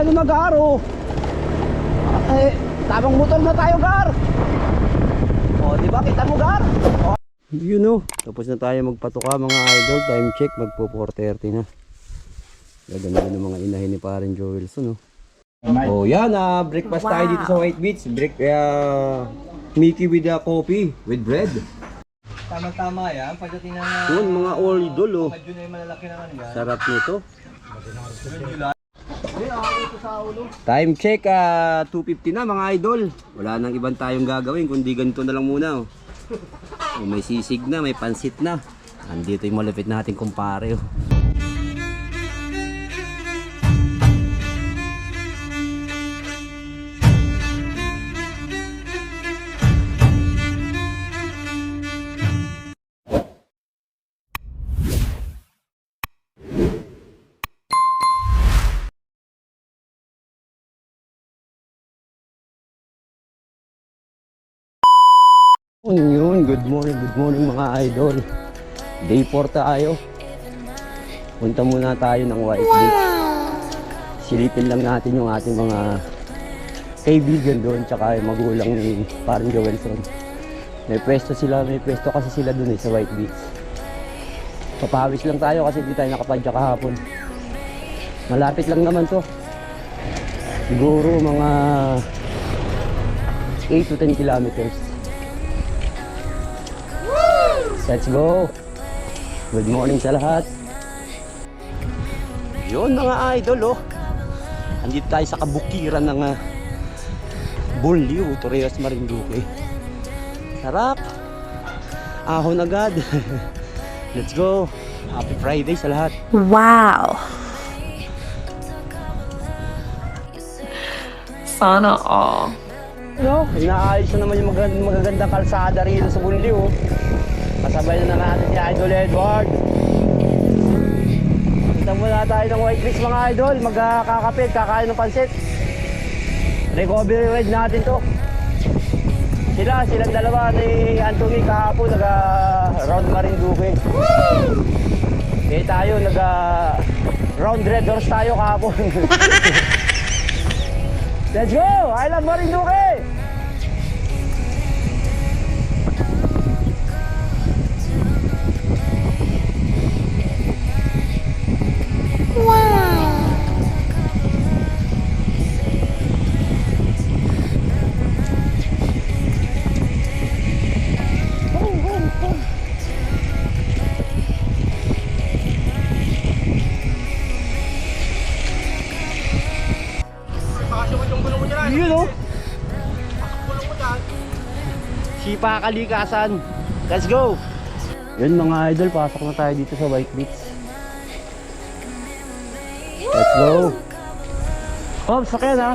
Ano na Gar oh. Eh, tamang motor na tayo Gar. Oh, di ba kita mo Gar? Oh. You know, tapos na tayo magpatuka mga idol. Time check, magpo 4.30 na. Gaganda ng mga inahin ni Paren Joelson, no? Oh, yan, ah, breakfast tayo dito sa White Beach. Break, uh, Mickey with a coffee, with bread. Tama-tama yan. Pagdating na Yun, mga idol, oh. medyo na yung malalaki naman yan. Sarap nito. Time check, ah, 2.50 na mga idol. Wala nang ibang tayong gagawin, kundi ganito na lang muna. Oh. Oh, may sisig na, may pansit na. Andito yung malupit nating kumpare. Oh. Good morning, good morning mga idol. Day 4 tayo. Punta muna tayo ng White Beach. Silipin lang natin yung ating mga kaibigan doon tsaka yung magulang ni parang Joelson. May pwesto sila, may pwesto kasi sila doon eh, sa White Beach. Papawis lang tayo kasi hindi tayo nakapadya kahapon. Malapit lang naman to. Siguro mga 8 to 10 kilometers. Let's go! Good morning sa lahat. Yun mga idol oh. Andito tayo sa kabukiran ng uh, Bulyo, Torreos Marinduque. Sarap! Ahon agad. Let's go! Happy Friday sa lahat. Wow. Sana all. No, inaayos na naman yung magagandang, kalsada rito sa Bulyo. Kasabay na natin si Idol Edward. Punta muna tayo ng White Beach mga idol. Magkakapit, kakain ng pansit. Recovery ride natin to. Sila, silang dalawa ni Anthony kahapon naga round Marinduque. Eh tayo naga round red doors tayo kahapon. Let's go! I love Marinduque! Sipa Kalikasan. Let's go. Yun mga idol, pasok na tayo dito sa White Beach. Let's go. Oh, sakyan ha.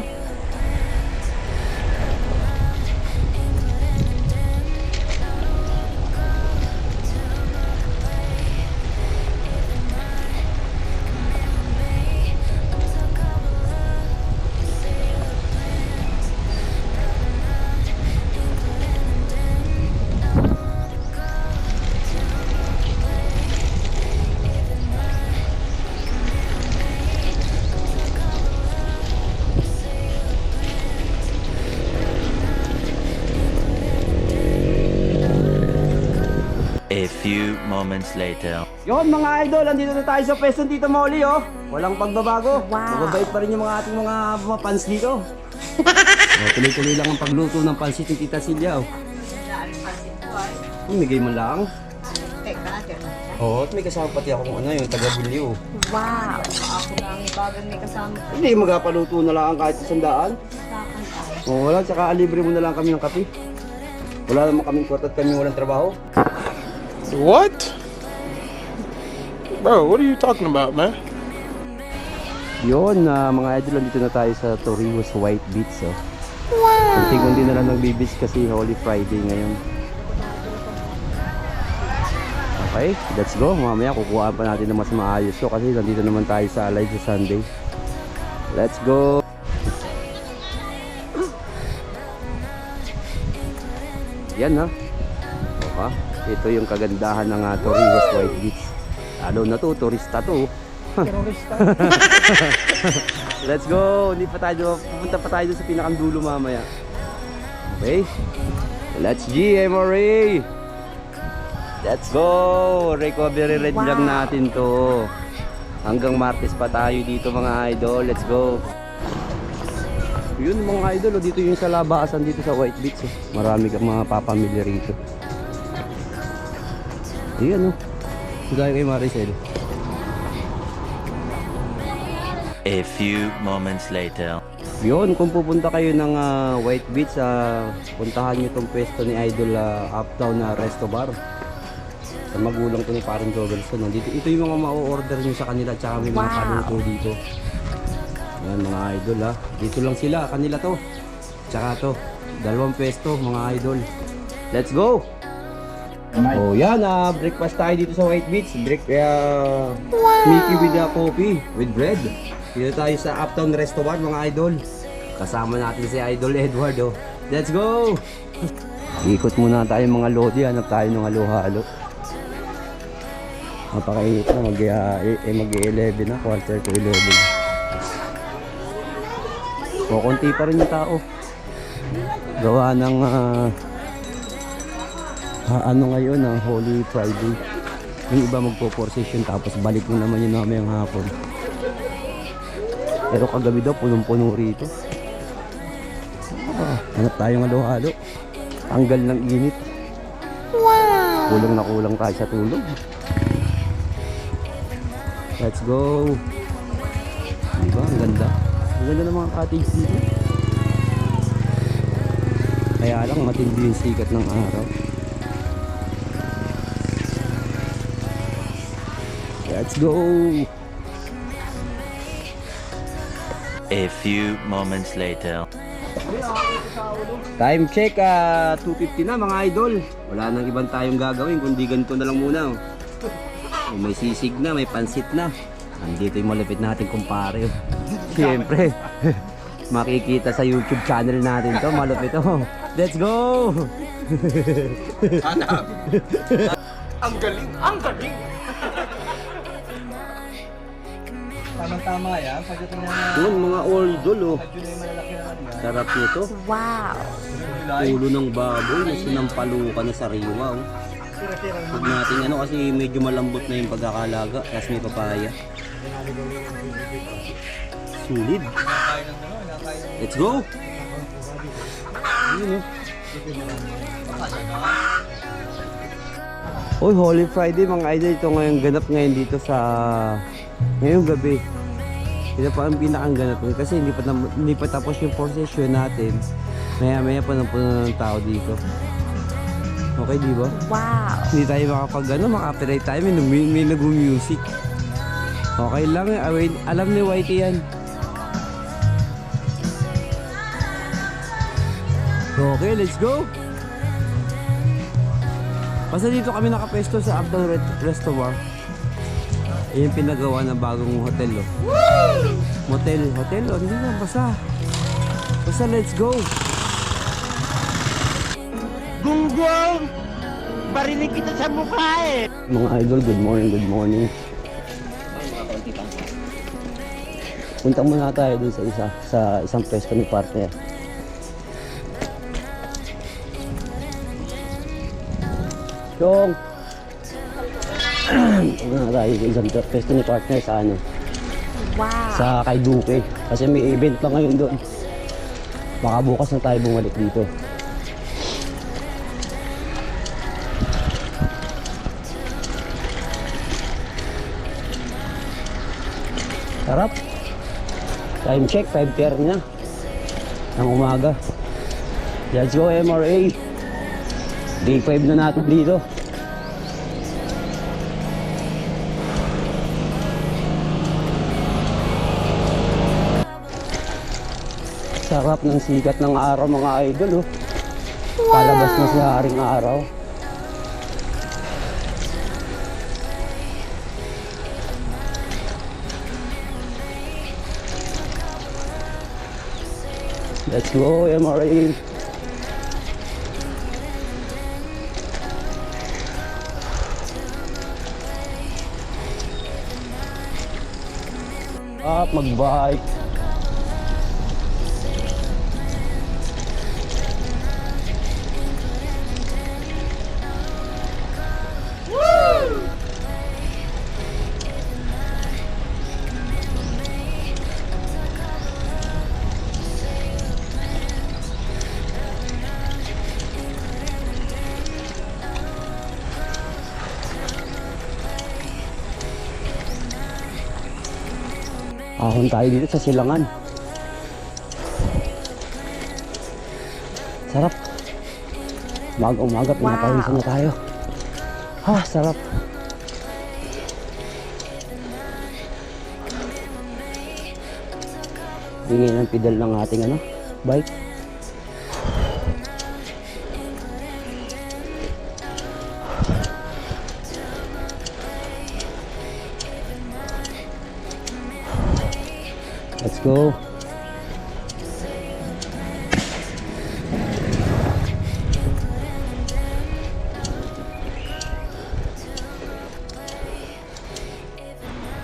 Few moments later. Yon mga idol, andito na tayo sa pwesto Tito Molly oh. Walang pagbabago. Wow. Mababait pa rin yung mga ating mga mga fans dito. oh, tuloy-tuloy lang ang pagluto ng pansit ni Tita Silya oh. Umigay mo lang. Oo, at may kasama pati akong ano, yung taga-bilyo. Wow. Ako lang bagang may kasama Hindi, magapaluto na lang kahit isang daan. Oo, wala, tsaka libre mo na lang kami ng kape. Wala naman kaming kwarta at kami walang trabaho. What? Bro, what are you talking about, man? Yun, na mga idol, dito na tayo sa Torrijos White Beach. Oh. Wow! Kunti-kunti na lang nagbe-beach kasi Holy Friday ngayon. Okay, let's go. Mamaya kukuhaan pa natin ng mas maayos to kasi nandito naman tayo sa live sa Sunday. Let's go! Yan ha. Diba? Ito yung kagandahan ng uh, Torrijos White Beach. Lalo na to, turista to. Terorista. Let's go! Hindi pa tayo, pupunta pa tayo sa pinakang dulo mamaya. Okay? Let's G, MRA! Let's go! Recovery red lang natin to. Hanggang Martes pa tayo dito mga idol. Let's go! Yun mga idol, oh, dito yung sa labasan dito sa White Beach. Eh. Marami kang mga papamilya rito. Ayan oh. Gaya kay Maricel. A few moments later. Yun, kung pupunta kayo ng ah, White Beach, ah, puntahan nyo tong pwesto ni Idol ah, Uptown na Resto Bar. Sa magulang ko ni parang Jogelson. Nandito, ito yung mga ma-order nyo sa kanila tsaka may mga Wow. paluto dito. Yan mga idol ha. Dito lang sila, kanila to. Tsaka to. Dalawang pwesto mga idol. Let's go! Oh yan, ah, breakfast tayo dito sa White Beach. Break, uh, Mickey with a coffee, with bread. Dito tayo sa Uptown Resto Bar, mga idol. Kasama natin si Idol Edward, oh. Let's go! Ikot muna tayo mga lodi, hanap tayo ng halo-halo. Napakainit na, mag, uh, eh, mag-11 na, quarter to 11. O, konti pa rin yung tao. Gawa ng, ah, ah, ano ngayon, ang Holy Friday. Yung iba magpo-procession tapos balik na naman yun namin ang hapon. Pero kagabi daw, punong-puno rito. Ah, hanap tayong halo-halo. Tanggal ng init. Kulang na kulang tayo sa tulog. Let's go. Diba? Ang ganda. Ang ganda ng mga cottage dito. Kaya lang matindi yung sikat ng araw. Let's go! A few moments later. Time check, ah 2.50 na mga idol. Wala nang ibang tayong gagawin, kundi ganito na lang muna. Oh. Oh, may sisig na, may pansit na. Nandito yung malapit natin kumpare. oh. Siyempre, makikita sa YouTube channel natin to, malapit to. Let's go! Ang galing! Ang galing! Tama-tama yan. Pagdating ng Yun, mga oldol oh. na naman yan. Sarap nito. Wow. July. Ulo ng baboy na sinampalukan na sariwa. Oh. Huwag natin ano kasi medyo malambot na yung pagkakalaga. Tapos may papaya. Sulit. Let's go! Yun oh. Uy, Holy Friday mga idol. Ito ngayon ganap ngayon dito sa ngayong gabi. Ito pa ang pinakang ganap ngayon kasi hindi pa, hindi pa tapos yung procession natin. Maya maya pa ng puno ng tao dito. Okay, di ba? Wow. Hindi tayo makapag ano, makapiright tayo. May, may, may nag-music. Okay lang eh. Away, alam ni Whitey yan. Okay, let's go! Basta dito kami nakapesto sa Uptown Re- Resto Yung pinagawa ng bagong hotel, oh. Motel, hotel, oh. Hindi na, basta. Basta let's go! Gunggong! Barinig kita sa mukha eh! Mga idol, good morning, good morning. Punta muna tayo dun sa isa, sa isang pwesto ni partner. Chong! Punta na tayo sa isang pwesto ni partner sa ano, Wow. sa kay Duque. Kasi may event pa ngayon doon. Baka bukas na tayo bumalik dito. Sarap. Time check, 5.30 na. Ng umaga. Let's go MRA. Day 5 na natin dito. Sarap ng sikat ng araw mga idol oh. Palabas na si Haring Araw. Let's go MRA. Up, mag-bike. Ahon tayo dito sa silangan. Sarap. Umaga umaga, pinapawisan na tayo. Ha, sarap. Hingi ng pedal ng ating ano, bike. Go.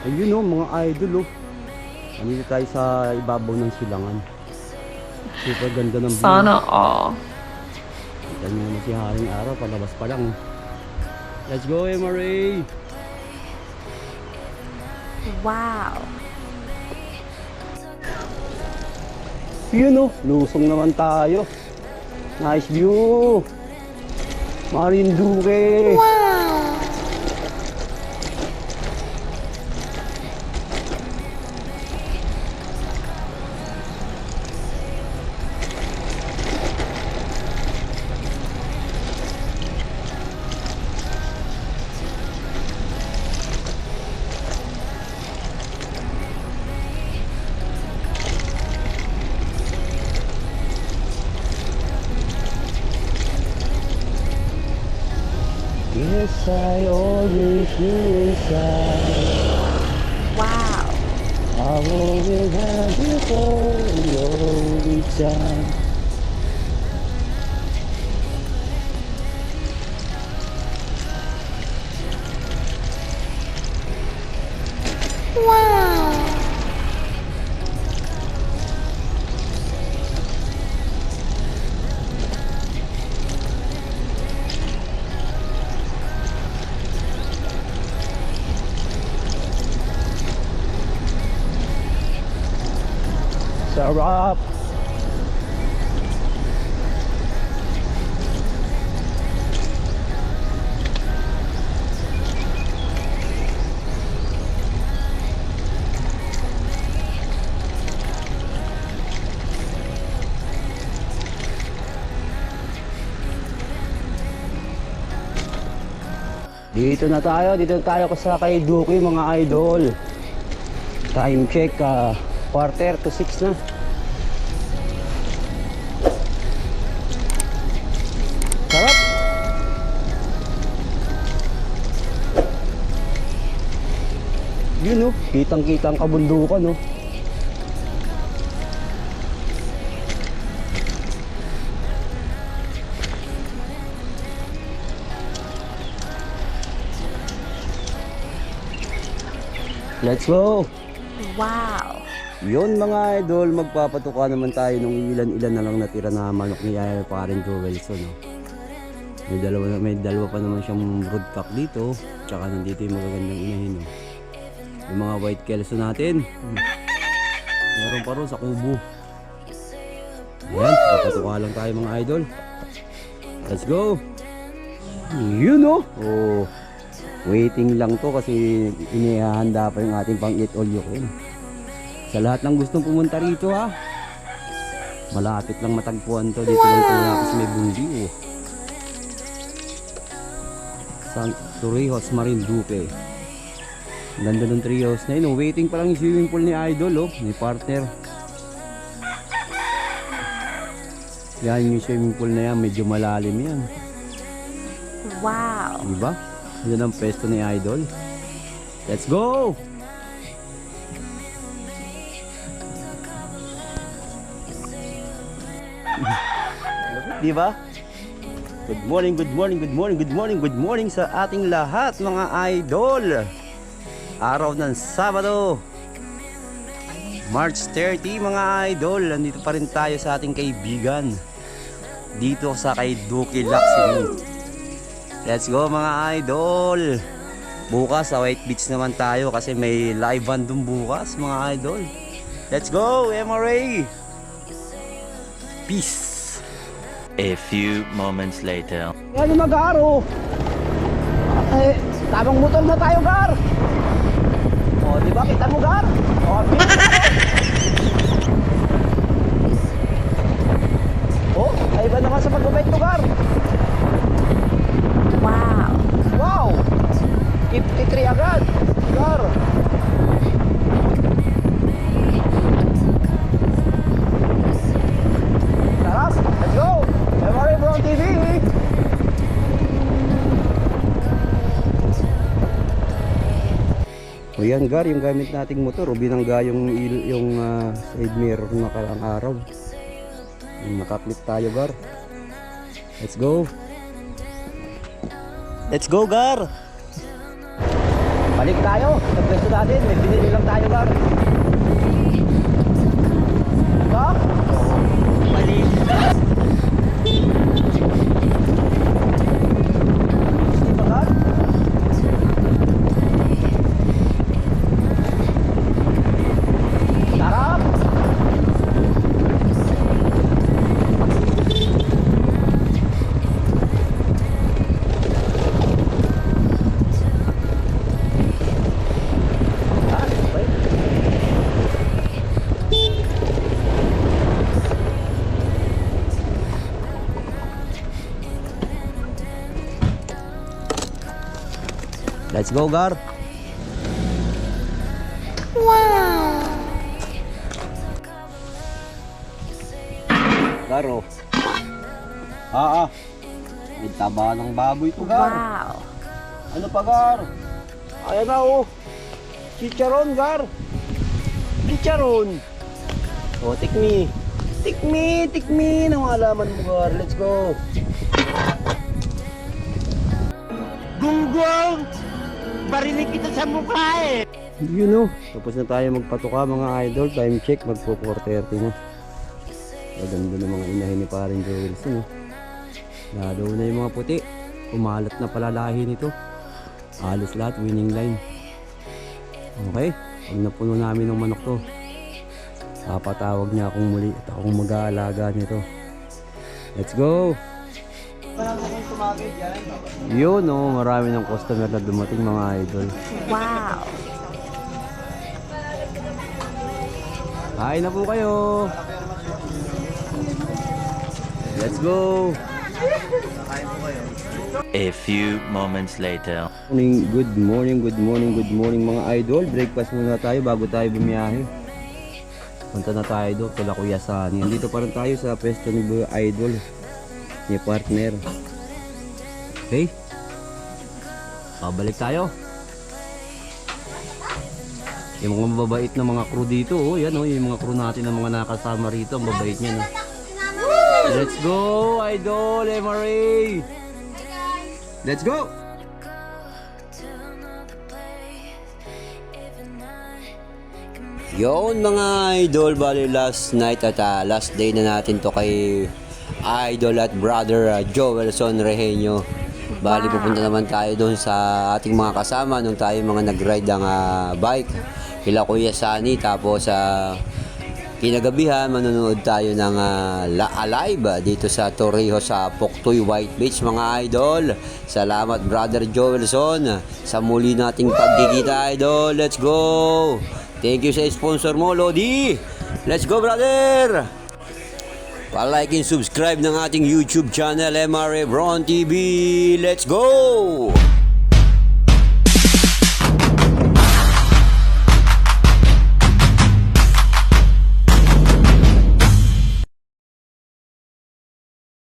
Ayun oh, mga idol oh. Nandito tayo sa ibabaw ng silangan. Super ganda ng view. Sana all. Kita nyo naman si Haring Araw, palabas pa lang. Let's go, MRA! Wow. Yun oh, lusong naman tayo. Nice view! Marinduque! Yes, is a beautiful, holy child. Sarap! Dito na tayo, dito na tayo sa kay Duki mga idol. Time check, ah, quarter to 6 na. Yun oh, kitang-kita ang kabundukan oh. Let's go! Wow. Yun mga idol, magpapatuka naman tayo nung ilan-ilan na lang natira na manok ni Yaya Parin Joelson. No? May dalawa, may dalawa pa naman siyang roodcock dito. Tsaka nandito yung magagandang inahin. No? Yung mga white kelso natin. Meron pa rin sa kubo. Ayan, papatuka lang tayo mga idol. Let's go! Yun oh! Oh, waiting lang to kasi inihahanda pa yung ating pang eat all you. Sa lahat ng gustong pumunta rito ha. Malapit lang matagpuan to. Dito lang sa may bundi oh. San Torrijos Marinduque. Ganda ng trios na yun. oh. Waiting pa lang yung swimming pool ni Idol oh. Ni partner. Yan yung swimming pool na yan. Medyo malalim yan. Wow. Diba? Yan ang pesto ni Idol. Let's go! Di ba? Good morning, good morning, good morning, good morning, good morning sa ating lahat mga idol. Araw ng Sabado. March 30 mga idol. Nandito pa rin tayo sa ating kaibigan. Dito sa kay Duki Laksimi. Let's go mga idol. Bukas sa White Beach naman tayo kasi may live band dun bukas mga idol. Let's go MRA. Peace. A few moments later. Yan yung mag-aro. Eh, tamang motor na tayo, Gar di ba? Kita mo gar? Oh, oh, ay iba naman sa pagbabait mo gar. Wow. Wow. 53 agad. Gar. Na Yan gar, yung gamit nating motor, o binangga yung, yung ah, side mirror na nakarang araw. Nakaklip tayo gar. Let's go. Let's go gar. Balik tayo sa pwesto natin. May binili lang tayo gar. Let's go, Gar. Garo. Ah, ah. May taba ng baboy to, Gar. Wow. Ano pa, Gar? Ayan na, oh. Chicharon, Gar. Chicharon. Oh, take me. Take me, take me. Nang alaman mo, Gar. Let's go. Gunggong! Barinig kita sa mukha eh! You know. Tapos na tayo magpatuka, mga idol. Time check. Magpo 4.30 na. Maganda ng mga inahin ni parin Joels, no? Lalo na yung mga puti. Umalat na palalahi nito. Halos lahat, winning line. Okay, pag napuno namin ng manok to, papatawag niya akong muli at akong mag-aalaga nito. Let's go! Yun, no, marami ng customer na dumating mga idol. Wow. Kain na po kayo! Let's go! A few moments later. Morning, good morning, good morning, good morning mga idol. Breakfast muna tayo bago tayo bumiyahe. Punta na tayo doon kila Kuya Sani. Andito pa rin tayo sa pwesto ni Idol. Ni partner. Okay? Pabalik tayo. Yung mga mababait na mga crew dito, oh, yan oh, yung mga crew natin na mga nakasama rito, ang babait niya no. Let's go, Idol, Emery! Let's go! Yon mga idol, bali last night at ah, last day na natin to kay idol at brother uh, Joelson Reheño. Bali Wow. pupunta naman tayo doon sa ating mga kasama nung tayo mga nag-ride ng ah, bike. Kila Kuya Sani tapos sa kinagabihan manonood tayo ng ah, La Alive ah, dito sa Torrijos sa Poktoy White Beach mga idol. Salamat brother Joelson sa muli nating pagkikita idol. Let's go! Thank you sa sponsor mo, Lodi. Let's go, brother! Pa-like and subscribe ng ating YouTube channel, MRA Bron TV. Let's go!